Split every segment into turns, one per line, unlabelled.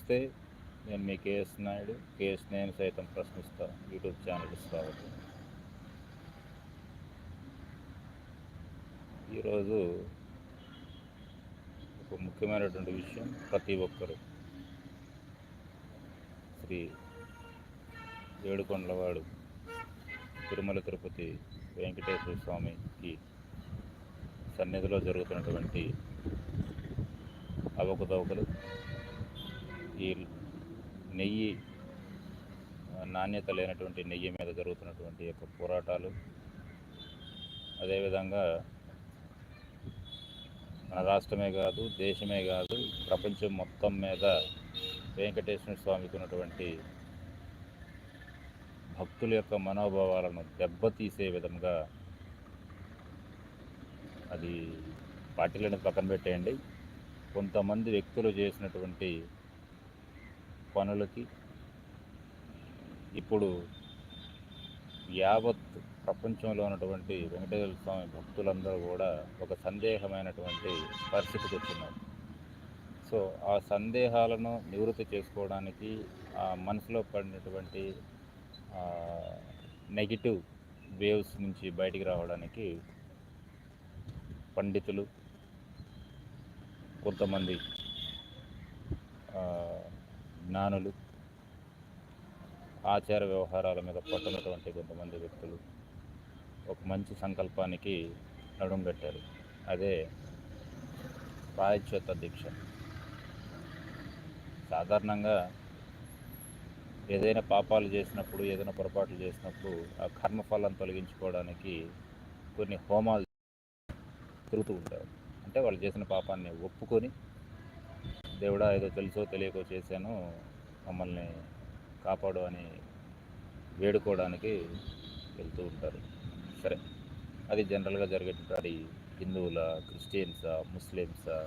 నమస్తే నేను మీ KS Naidu KS నేను సైతం ప్రశ్నిస్తా యూట్యూబ్ ఛానల్ స్వాగతం ఈరోజు ఒక ముఖ్యమైనటువంటి విషయం ప్రతి ఒక్కరు. శ్రీ ఏడుకొండలవాడు తిరుమల తిరుపతి వెంకటేశ్వర స్వామికి సన్నిధిలో జరుగుతున్నటువంటి అవకతవకలు ఈ నెయ్యి నాణ్యత లేనటువంటి నెయ్యి మీద జరుగుతున్నటువంటి యొక్క పోరాటాలు. అదేవిధంగా మన రాష్ట్రమే కాదు దేశమే కాదు ప్రపంచం మొత్తం మీద వెంకటేశ్వర స్వామికి ఉన్నటువంటి భక్తుల యొక్క మనోభావాలను దెబ్బతీసే విధంగా అది పార్టీలను పక్కన పెట్టేయండి. కొంతమంది వ్యక్తులు చేసినటువంటి పనులకి. ఇప్పుడు యావత్ ప్రపంచంలో ఉన్నటువంటి వెంకటేశ్వర స్వామి భక్తులందరూ కూడా ఒక సందేహమైనటువంటి పరిస్థితికి వచ్చినారు. సో ఆ సందేహాలను నివృత్తి చేసుకోవడానికి ఆ మనసులో పడినటువంటి నెగిటివ్ వేవ్స్ నుంచి బయటికి రావడానికి పండితులు కొంతమంది జ్ఞానులు ఆచార వ్యవహారాల మీద పట్టున్నటువంటి కొంతమంది వ్యక్తులు ఒక మంచి సంకల్పానికి నడుం కట్టారు. అదే ప్రాయశ్చిత్త దీక్ష. సాధారణంగా ఏదైనా పాపాలు చేసినప్పుడు ఏదైనా పొరపాట్లు చేసినప్పుడు ఆ కర్మఫలం తొలగించుకోవడానికి కొన్ని హోమాలు తిరుగుతూ ఉంటారు. అంటే వాళ్ళు చేసిన పాపాన్ని ఒప్పుకొని దేవుడా ఏదో తెలుసో తెలియకో చేశాను. మమ్మల్ని కాపాడు అని వేడుకోవడానికి వెళ్తూ ఉంటారు. సరే అది జనరల్గా జరిగేటువంటి అది హిందువుల క్రిస్టియన్సా ముస్లిమ్సా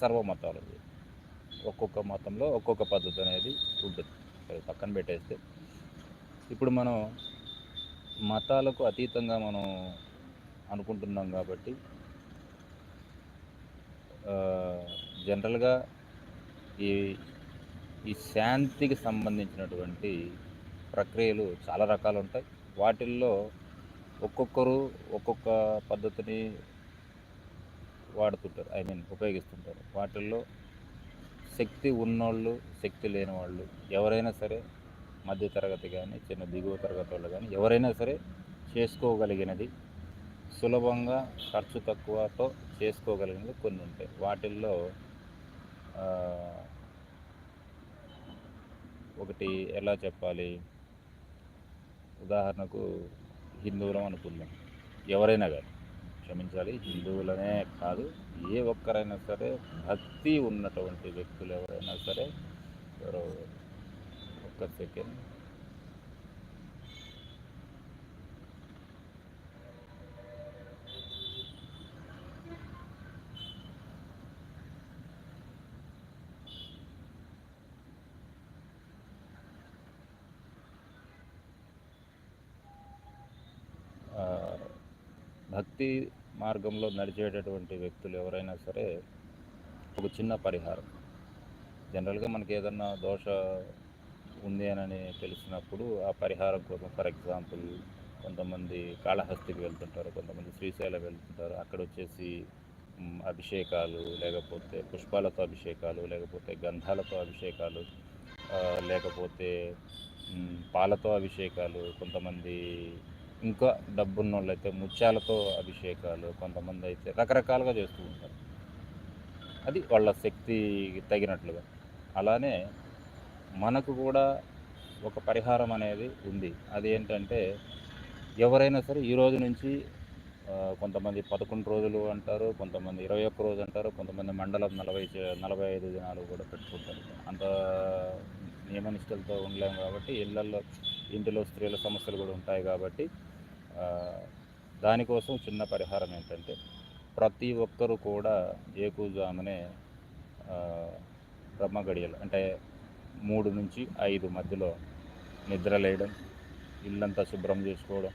సర్వ మతాలు. ఒక్కొక్క మతంలో ఒక్కొక్క పద్ధతి అనేది ఉంటుంది. సరే పక్కన పెట్టేస్తే. ఇప్పుడు మనం మతాలకు అతీతంగా మనం అనుకుంటున్నాం కాబట్టి జనరల్గా ఈ ఈ శాంతికి సంబంధించినటువంటి ప్రక్రియలు చాలా రకాలు ఉంటాయి వాటిల్లో ఒక్కొక్కరు ఒక్కొక్క పద్ధతిని వాడుతుంటారు. ఐ మీన్ ఉపయోగిస్తుంటారు. వాటిల్లో శక్తి ఉన్నోళ్ళు శక్తి లేని వాళ్ళు ఎవరైనా సరే మధ్య తరగతి కానీ చిన్న దిగువ తరగతి వాళ్ళు కానీ ఎవరైనా సరే చేసుకోగలిగినది సులభంగా ఖర్చు తక్కువతో చేసుకోగలిగినది కొన్ని ఉంటాయి. వాటిల్లో ఒకటి ఎలా చెప్పాలి? ఉదాహరణకు హిందువులం అనుకుందాం. ఎవరైనా కానీ క్షమించాలి హిందువులనే కాదు ఏ ఒక్కరైనా సరే భక్తి ఉన్నటువంటి వ్యక్తులు ఎవరైనా సరే ఎవరో ఒక్క సెకండ్ ఆ, భక్తి మార్గంలో నడిచేటటువంటి వ్యక్తులు ఎవరైనా సరే ఒక చిన్న పరిహారం. జనరల్గా మనకి ఏదన్నా దోష ఉంది అని తెలిసినప్పుడు ఆ పరిహారం కోసం ఫర్ ఎగ్జాంపుల్ కొంతమంది కాళహస్తికి వెళ్తుంటారు కొంతమంది శ్రీశైలం వెళ్తుంటారు. అక్కడ వచ్చేసి అభిషేకాలు లేకపోతే పుష్పాలతో అభిషేకాలు లేకపోతే గంధాలతో అభిషేకాలు లేకపోతే పాలతో అభిషేకాలు కొంతమంది ఇంకా డబ్బున్న వాళ్ళు అయితే ముత్యాలతో అభిషేకాలు కొంతమంది అయితే రకరకాలుగా చేస్తూ ఉంటారు. అది వాళ్ళ శక్తికి తగినట్లుగా. అలానే మనకు కూడా ఒక పరిహారం అనేది ఉంది. అది ఏంటంటే ఎవరైనా సరే ఈ రోజు నుంచి కొంతమంది పదకొండు రోజులు అంటారు కొంతమంది ఇరవై ఒక్క రోజు అంటారు కొంతమంది మండలం నలభై నలభై ఐదు దినాలు కూడా పెట్టుకుంటారు. అంత నియమనిష్టలతో ఉండలేము కాబట్టి ఇళ్ళల్లో ఇంటిలో స్త్రీల సమస్యలు కూడా ఉంటాయి కాబట్టి దానికోసం చిన్న పరిహారం ఏంటంటే ప్రతి ఒక్కరూ కూడా ఏకూజామునే బ్రహ్మ గడియలు అంటే మూడు నుంచి ఐదు మధ్యలో నిద్రలేయడం ఇల్లంతా శుభ్రం చేసుకోవడం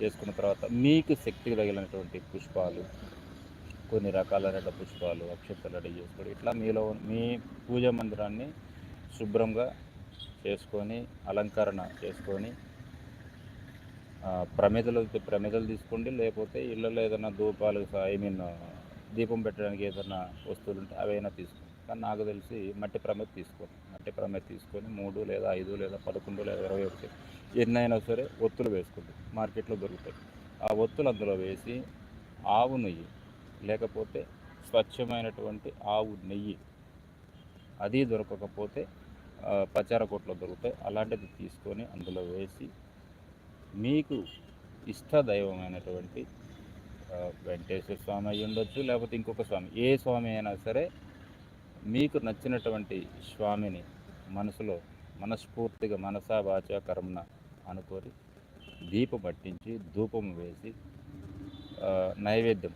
చేసుకున్న తర్వాత మీకు శక్తి తగిలినటువంటి పుష్పాలు కొన్ని రకాలైన పుష్పాలు అక్షతలు రెడీ చేసుకోవడం. ఇట్లా మీలో మీ పూజా మందిరాన్ని శుభ్రంగా చేసుకొని అలంకరణ చేసుకొని ప్రమిదలు అయితే ప్రమిదలు తీసుకోండి లేకపోతే ఇళ్ళలో ఏదైనా దూపాలు ఐ మీన్ దీపం పెట్టడానికి ఏదైనా వస్తువులు ఉంటే అవైనా తీసుకోండి. కానీ నాకు తెలిసి మట్టి ప్రమేద తీసుకోండి. మట్టి ప్రమేద తీసుకొని మూడు లేదా ఐదు లేదా పదకొండు లేదా ఇరవై ఒకటి ఎన్నైనా సరే ఒత్తులు వేసుకోండి. మార్కెట్లో దొరుకుతాయి. ఆ ఒత్తులు అందులో వేసి ఆవు నెయ్యి లేకపోతే స్వచ్ఛమైనటువంటి ఆవు నెయ్యి అది దొరకకపోతే ఆ, పచార కొట్లో దొరుకుతాయి. అలాంటిది తీసుకొని అందులో వేసి మీకు ఇష్ట దైవమైనటువంటి వెంకటేశ్వర స్వామి అయి ఉండొచ్చు లేకపోతే ఇంకొక స్వామి ఏ స్వామి అయినా సరే మీకు నచ్చినటువంటి స్వామిని మనసులో మనస్ఫూర్తిగా మనసా వాచ కర్మన అనుకొని దీపం పట్టించి ధూపం వేసి నైవేద్యం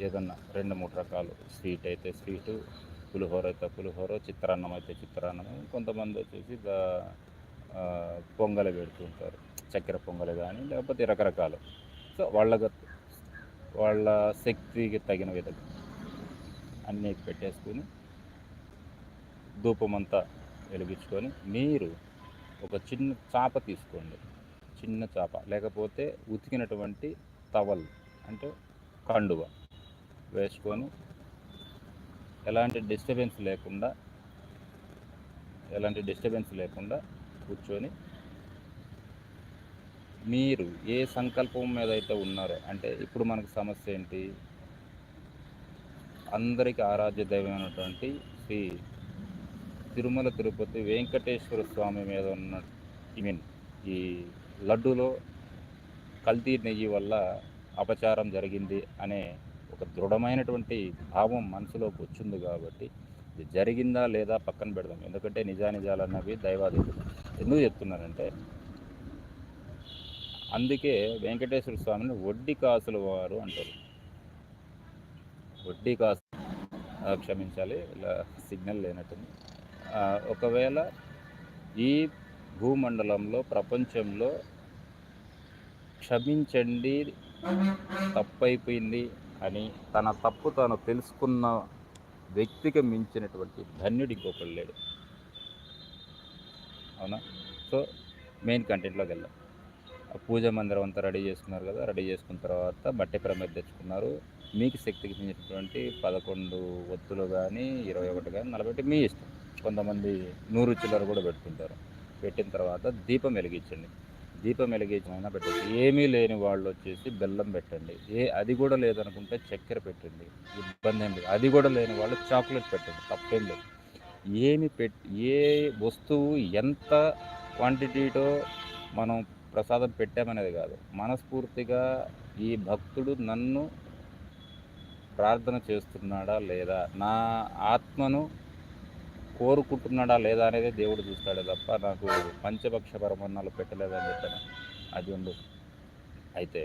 ఏదన్నా రెండు మూడు రకాలు స్వీట్ అయితే స్వీటు పులిహోర అయితే పులిహోర చిత్రాన్నం అయితే చిత్రాన్నం కొంతమంది వచ్చేసి దా- పొంగలి పెడుతుంటారు చక్కెర పొంగలు కానీ లేకపోతే రకరకాలు. సో వాళ్ళ వాళ్ళ శక్తికి తగిన విధంగా అన్నీ పెట్టేసుకుని ధూపమంతా వెలిగించుకొని మీరు ఒక చిన్న చాప తీసుకోండి. చిన్న చాప లేకపోతే ఉతికినటువంటి తవల్ అంటే కండువ వేసుకొని ఎలాంటి డిస్టర్బెన్స్ లేకుండా ఎలాంటి డిస్టర్బెన్స్ లేకుండా కూర్చొని మీరు ఏ సంకల్పం మీద అయితే ఉన్నారో అంటే ఇప్పుడు మనకు సమస్య ఏంటి? అందరికీ ఆరాధ్య దైవమైనటువంటి శ్రీ తిరుమల తిరుపతి వెంకటేశ్వర స్వామి మీద ఉన్న ఐ మీన్ ఈ లడ్డూలో కల్తీ నెయ్యి వల్ల అపచారం జరిగింది అనే ఒక దృఢమైనటువంటి భావం మనసులోకి వచ్చింది కాబట్టి ఇది జరిగిందా లేదా పక్కన పెడదాం. ఎందుకంటే నిజానిజాలు అన్నవి దైవాధీనం. ఎందుకు చెప్తున్నారంటే అందుకే వెంకటేశ్వర స్వామిని వడ్డీ కాసుల వారు అంటారు. వడ్డీ కాసు క్షమించాలి ఇలా సిగ్నల్ లేనట్టుంది. ఒకవేళ ఈ భూమండలంలో ప్రపంచంలో క్షమించండి తప్పైపోయింది అని తన తప్పు తాను తెలుసుకున్న వ్యక్తికి మించినటువంటి ధన్యుడు ఇంకొకడు లేడు. అవునా? సో మెయిన్ కంటెంట్లోకి వెళ్దాం. పూజ మందిరం అంతా రెడీ చేసుకున్నారు కదా రెడీ చేసుకున్న తర్వాత బట్టె ప్రమేద తెచ్చుకున్నారు. మీకు శక్తికి చెందినటువంటి పదకొండు ఒత్తులు కానీ ఇరవై ఒకటి కానీ నలభై మీ ఇష్టం. కొంతమంది నూరు చిల్లర కూడా పెట్టుకుంటారు. పెట్టిన తర్వాత దీపం వెలిగించండి. దీపం వెలిగించమైనా పెట్టండి. ఏమీ లేని వాళ్ళు వచ్చేసి బెల్లం పెట్టండి. ఏ అది కూడా లేదనుకుంటే చక్కెర పెట్టండి. ఇబ్బంది ఏం లేదు. అది కూడా లేని వాళ్ళు చాక్లెట్ పెట్టండి. తప్పేం లేదు. ఏమి పెట్ ఏ వస్తువు ఎంత క్వాంటిటీతో మనం ప్రసాదం పెట్టామనేది కాదు. మనస్ఫూర్తిగా ఈ భక్తుడు నన్ను ప్రార్థన చేస్తున్నాడా లేదా? నా ఆత్మను కోరుకుంటున్నాడా లేదా అనేది దేవుడు చూస్తాడే తప్ప నాకు పంచపక్ష పరమన్నాలు పెట్టలేదని చెప్పాను. అది ఉండు. అయితే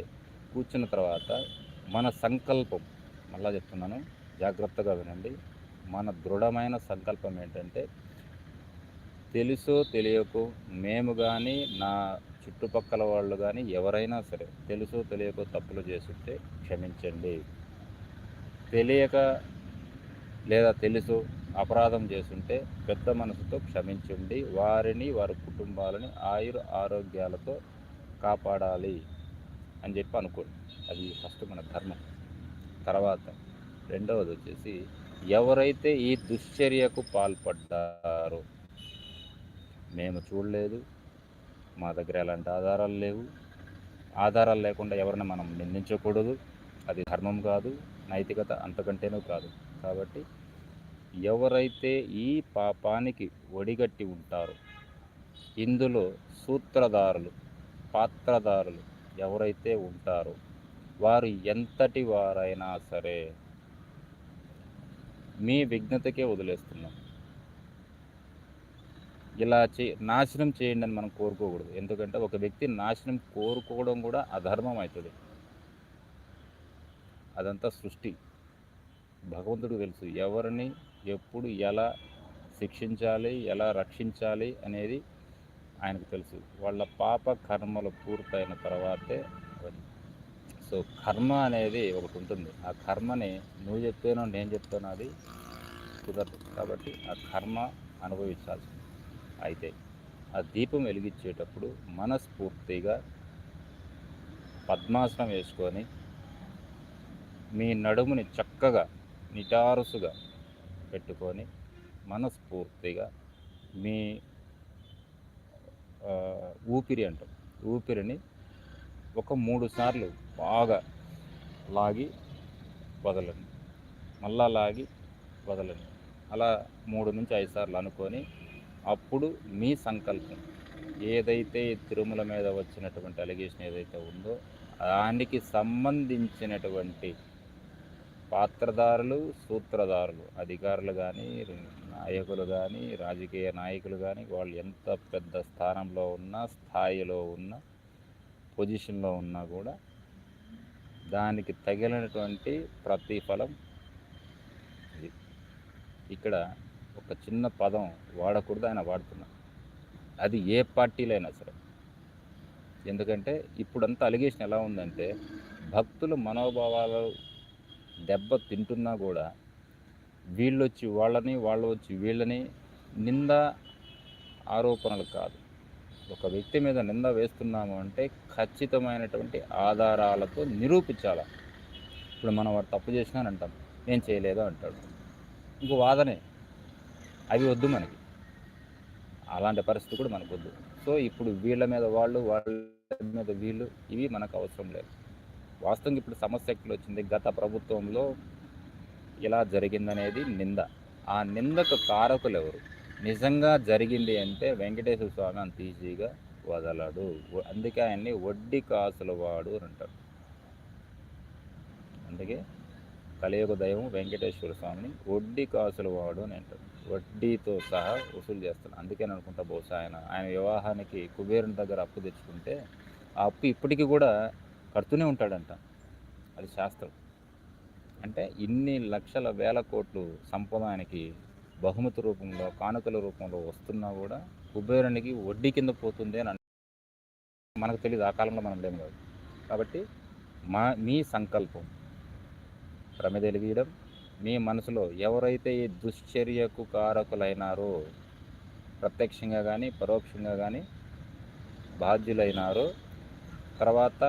కూర్చున్న తర్వాత మన సంకల్పం మళ్ళా చెప్తున్నాను జాగ్రత్తగా వినండి. మన దృఢమైన సంకల్పం ఏంటంటే తెలుసో తెలియకో మేము కానీ నా చుట్టుపక్కల వాళ్ళు కానీ ఎవరైనా సరే తెలుసో తెలియకో తప్పులు చేస్తుంటే క్షమించండి. తెలియక లేదా తెలుసు అపరాధం చేస్తుంటే పెద్ద మనసుతో క్షమించండి. వారిని వారి కుటుంబాలని ఆయుర ఆరోగ్యాలతో కాపాడాలి అని చెప్పి అనుకోండి. అది ఫస్ట్ మన ధర్మం. తర్వాత రెండవది వచ్చేసి ఎవరైతే ఈ దుశ్చర్యకు పాల్పడ్డారో మేము చూడలేదు మా దగ్గర ఎలాంటి ఆధారాలు లేవు. ఆధారాలు లేకుండా ఎవరిని మనం నిందించకూడదు. అది ధర్మం కాదు నైతికత అంతకంటేనూ కాదు. కాబట్టి ఎవరైతే ఈ పాపానికి ఒడిగట్టి ఉంటారో ఇందులో సూత్రధారులు పాత్రధారులు ఎవరైతే ఉంటారో వారు ఎంతటి వారైనా సరే మీ విఘ్నతకే వదిలేస్తున్నాం. ఇలా చే నాశనం చేయండి అని మనం కోరుకోకూడదు. ఎందుకంటే ఒక వ్యక్తి నాశనం కోరుకోవడం కూడా అధర్మం అవుతుంది. అదంతా సృష్టి. భగవంతుడు తెలుసు ఎవరిని ఎప్పుడు ఎలా శిక్షించాలి ఎలా రక్షించాలి అనేది ఆయనకు తెలుసు. వాళ్ళ పాప కర్మలు పూర్తయిన తర్వాతే సో కర్మ అనేది ఒకటి ఉంటుంది. ఆ కర్మని నువ్వు చెప్తేనో నేను చెప్తానో అది కుదరదు. కాబట్టి ఆ కర్మ అనుభవించాల్సింది. అయితే ఆ దీపం వెలిగించేటప్పుడు మనస్ఫూర్తిగా పద్మాసనం వేసుకొని మీ నడుముని చక్కగా నిటారుసుగా పెట్టుకొని మనస్ఫూర్తిగా మీ ఊపిరి అంటాం. ఊపిరిని ఒక మూడు సార్లు బాగా లాగి వదలండి. మళ్ళా లాగి వదలండి. అలా మూడు నుంచి ఐదు సార్లు అనుకొని అప్పుడు మీ సంకల్పం ఏదైతే తిరుమల మీద వచ్చినటువంటి అలిగేషన్ ఏదైతే ఉందో దానికి సంబంధించినటువంటి పాత్రదారులు సూత్రధారులు అధికారులు కానీ నాయకులు కానీ రాజకీయ నాయకులు కానీ వాళ్ళు ఎంత పెద్ద స్థానంలో ఉన్నా స్థాయిలో ఉన్న పొజిషన్లో ఉన్నా కూడా దానికి తగిలినటువంటి ప్రతిఫలం ఇది. ఇక్కడ ఒక చిన్న పదం వాడకూడదు ఆయన వాడుతున్నారు అది ఏ పార్టీలో అయినా సరే. ఎందుకంటే ఇప్పుడంతా అలిగేషన్ ఎలా ఉందంటే భక్తుల మనోభావాలు దెబ్బ తింటున్నా కూడా వీళ్ళు వచ్చి వాళ్ళని వాళ్ళు వచ్చి వీళ్ళని నింద ఆరోపణలు కాదు. ఒక వ్యక్తి మీద నింద వేస్తున్నాము అంటే ఖచ్చితమైనటువంటి ఆధారాలతో నిరూపించాలి? ఇప్పుడు మనం వాడు తప్పు చేసినానంటాం నేను చేయలేదు అంటాడు. ఇంకో వాదనే అవి వద్దు మనకి. అలాంటి పరిస్థితి కూడా మనకు వద్దు. సో ఇప్పుడు వీళ్ళ మీద వాళ్ళు వాళ్ళ మీద వీళ్ళు ఇవి మనకు అవసరం లేదు. వాస్తవంగా ఇప్పుడు సమస్య ఎక్కడ వచ్చింది? గత ప్రభుత్వంలో ఇలా జరిగిందనేది నింద. ఆ నిందకు కారకులు ఎవరు నిజంగా జరిగింది అంటే వెంకటేశ్వర స్వామి అంత ఈజీగా వదలడు. అందుకే ఆయన్ని వడ్డీ కాసుల వాడు అని అంటారు. అందుకే కలియుగ దైవం వెంకటేశ్వర స్వామిని వడ్డీ కాసుల వాడు అని అంటారు. వడ్డీతో సహా వసూలు చేస్తాడు. అందుకని అనుకుంటా బహుశా ఆయన ఆయన వివాహానికి కుబేరుని దగ్గర అప్పు తెచ్చుకుంటే ఆ అప్పు ఇప్పటికీ కూడా కడుతూనే ఉంటాడంట. అది శాస్త్రం. అంటే ఇన్ని లక్షల వేల కోట్లు సంపద ఆయనకి బహుమతి రూపంలో కానుకల రూపంలో వస్తున్నా కూడా కుబేరునికి వడ్డీ కింద పోతుంది అని మనకు తెలియదు. ఆ కాలంలో మనం లేము కాదు కాబట్టి మా మీ సంకల్పం. ప్రమిదెలిగీయడం మీ మనసులో ఎవరైతే ఈ దుశ్చర్యకు కారకులైనారో ప్రత్యక్షంగా కానీ పరోక్షంగా కానీ బాధ్యులైనారో తర్వాత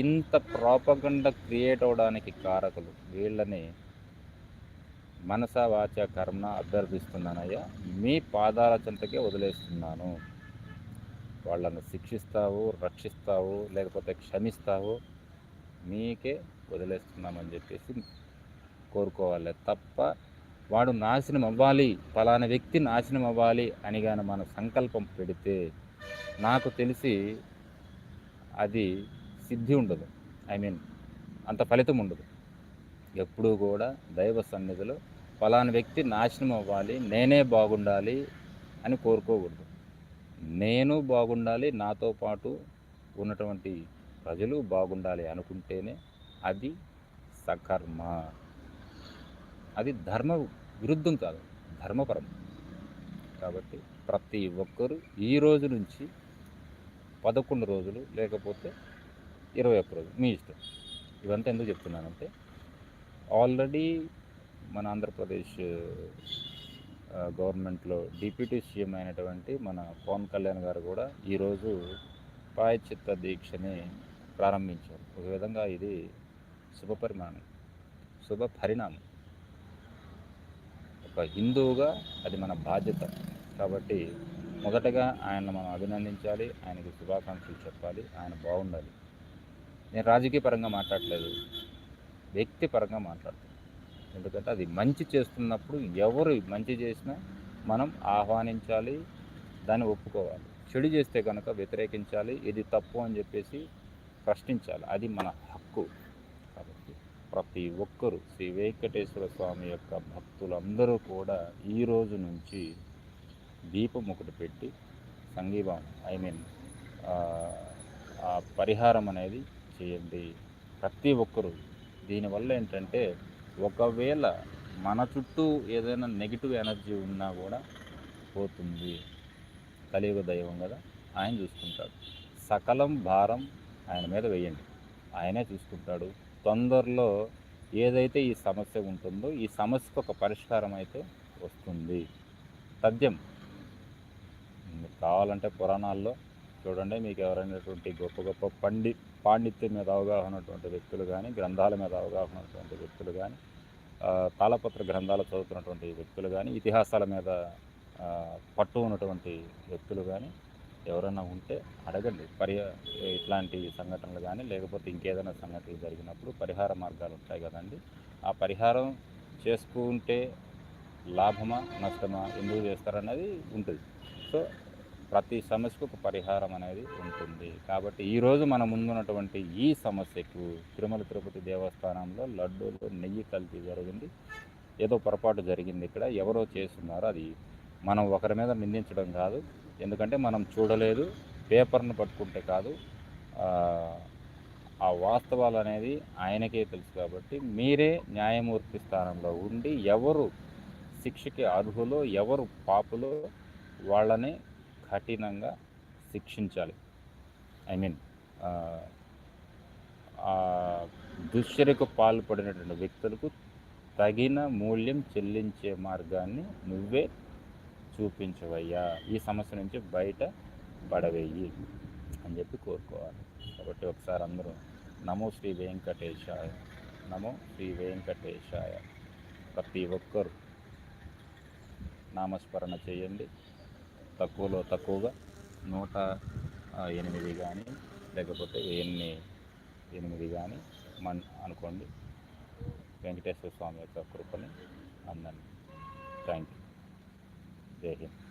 ఇంత ప్రాపగండ క్రియేట్ అవడానికి కారకులు వీళ్ళని మనస వాచ కర్మ అభ్యర్థిస్తున్నానయ్యా. మీ పాదాల చెంతకే వదిలేస్తున్నాను. వాళ్ళను శిక్షిస్తావు రక్షిస్తావు లేకపోతే క్షమిస్తావు మీకే వదిలేస్తున్నామని చెప్పేసి కోరుకోవాలి తప్ప వాడు నాశనం అవ్వాలి ఫలానా వ్యక్తి నాశనం అవ్వాలి అని కానీ మన సంకల్పం పెడితే నాకు తెలిసి అది సిద్ధి ఉండదు. ఐ మీన్ అంత ఫలితం ఉండదు. ఎప్పుడూ కూడా దైవ సన్నిధిలో ఫలానా వ్యక్తి నాశనం అవ్వాలి నేనే బాగుండాలి అని కోరుకోకూడదు. నేను బాగుండాలి నాతో పాటు ఉన్నటువంటి ప్రజలు బాగుండాలి అనుకుంటేనే అది సకర్మ. అది ధర్మ విరుద్ధం కాదు ధర్మపరం కాబట్టి ప్రతి ఒక్కరూ ఈ రోజు నుంచి పదకొండు రోజులు లేకపోతే ఇరవై ఒక్క రోజులు మీ ఇష్టం. ఇవంతా ఎందుకు చెప్తున్నానంటే ఆల్రెడీ మన ఆంధ్రప్రదేశ్ గవర్నమెంట్లో డిప్యూటీ సీఎం అయినటువంటి మన పవన్ కళ్యాణ్ గారు కూడా ఈరోజు పాయచిత్త దీక్షని ప్రారంభించారు. ఒక విధంగా ఇది శుభ పరిమాణం శుభ పరిణామం ఒక హిందువుగా అది మన బాధ్యత. కాబట్టి మొదటగా ఆయన మనం అభినందించాలి ఆయనకి శుభాకాంక్షలు చెప్పాలి ఆయన బాగుండాలి. నేను రాజకీయ పరంగా మాట్లాడలేదు. వ్యక్తి పరంగా మాట్లాడుతున్నాను ఎందుకంటే అది మంచి చేస్తున్నప్పుడు ఎవరు మంచి చేసినా మనం ఆహ్వానించాలి దాన్ని ఒప్పుకోవాలి. చెడు చేస్తే కనుక వ్యతిరేకించాలి ఇది తప్పు అని చెప్పేసి ప్రశ్నించాలి. అది మన హక్కు. ప్రతి ఒక్కరూ శ్రీ వెంకటేశ్వర స్వామి యొక్క భక్తులందరూ కూడా ఈ రోజు నుంచి దీపం ఒకటి పెట్టి సంఘీభావం ఐ మీన్ ఆ పరిహారం అనేది చేయండి. ప్రతి ఒక్కరూ. దీనివల్ల ఏంటంటే ఒకవేళ మన చుట్టూ ఏదైనా నెగిటివ్ ఎనర్జీ ఉన్నా కూడా పోతుంది. కలియుగ దైవం కదా ఆయన చూసుకుంటాడు. సకలం భారం ఆయన మీద వేయండి. ఆయనే చూసుకుంటాడు. తొందరలో ఏదైతే ఈ సమస్య ఉంటుందో ఈ సమస్యకు ఒక పరిష్కారం అయితే వస్తుంది. తథ్యం. మీకు కావాలంటే పురాణాల్లో చూడండి మీకు ఎవరైనటువంటి గొప్ప గొప్ప పండి పాండిత్యం మీద అవగాహన ఉన్నటువంటి వ్యక్తులు కానీ గ్రంథాల మీద అవగాహన ఉన్నటువంటి వ్యక్తులు కానీ తాళపత్ర గ్రంథాలు చదువుతున్నటువంటి వ్యక్తులు కానీ ఇతిహాసాల మీద పట్టు ఉన్నటువంటి వ్యక్తులు కానీ ఎవరైనా ఉంటే అడగండి. పరి ఇట్లాంటి సంఘటనలు కానీ లేకపోతే ఇంకేదైనా సంఘటనలు జరిగినప్పుడు పరిహార మార్గాలు ఉంటాయి కదండి. ఆ పరిహారం చేసుకుంటే లాభమా నష్టమా ఎందుకు చేస్తారనేది ఉంటుంది. సో ప్రతి సమస్యకు ఒక పరిహారం అనేది ఉంటుంది. కాబట్టి ఈరోజు మన ముందున్నటువంటి ఈ సమస్యకు తిరుమల తిరుపతి దేవస్థానంలో లడ్డూలో నెయ్యి కల్తీ జరిగింది. ఏదో పొరపాటు జరిగింది ఇక్కడ. ఎవరో చేస్తున్నారో అది మనం ఒకరి మీద నిందించడం కాదు. ఎందుకంటే మనం చూడలేదు పేపర్ను పట్టుకుంటే కాదు ఆ, వాస్తవాలు అనేది ఆయనకే తెలుసు కాబట్టి మీరే న్యాయమూర్తి స్థానంలో ఉండి ఎవరు శిక్షకి అర్హులో ఎవరు పాపులో వాళ్ళని కఠినంగా శిక్షించాలి. ఐ మీన్ దుశ్చర్యకు పాల్పడినటువంటి వ్యక్తులకు తగిన మూల్యం చెల్లించే మార్గాన్ని నువ్వే చూపించవయ్యా. ఈ సమస్య నుంచి బయట పడవేయి అని చెప్పి కోరుకోవాలి. కాబట్టి ఒకసారి అందరూ నమో శ్రీ వెంకటేశాయ నమో శ్రీ వెంకటేశాయ. ప్రతి ఒక్కరు నామస్మరణ చేయండి. తక్కువలో తక్కువగా నూట ఎనిమిది కానీ లేకపోతే ఎన్ని ఎనిమిది కానీ మన్ అనుకోండి. వెంకటేశ్వర స్వామి యొక్క కృపని అందండి థ్యాంక్ యూ जय हिंद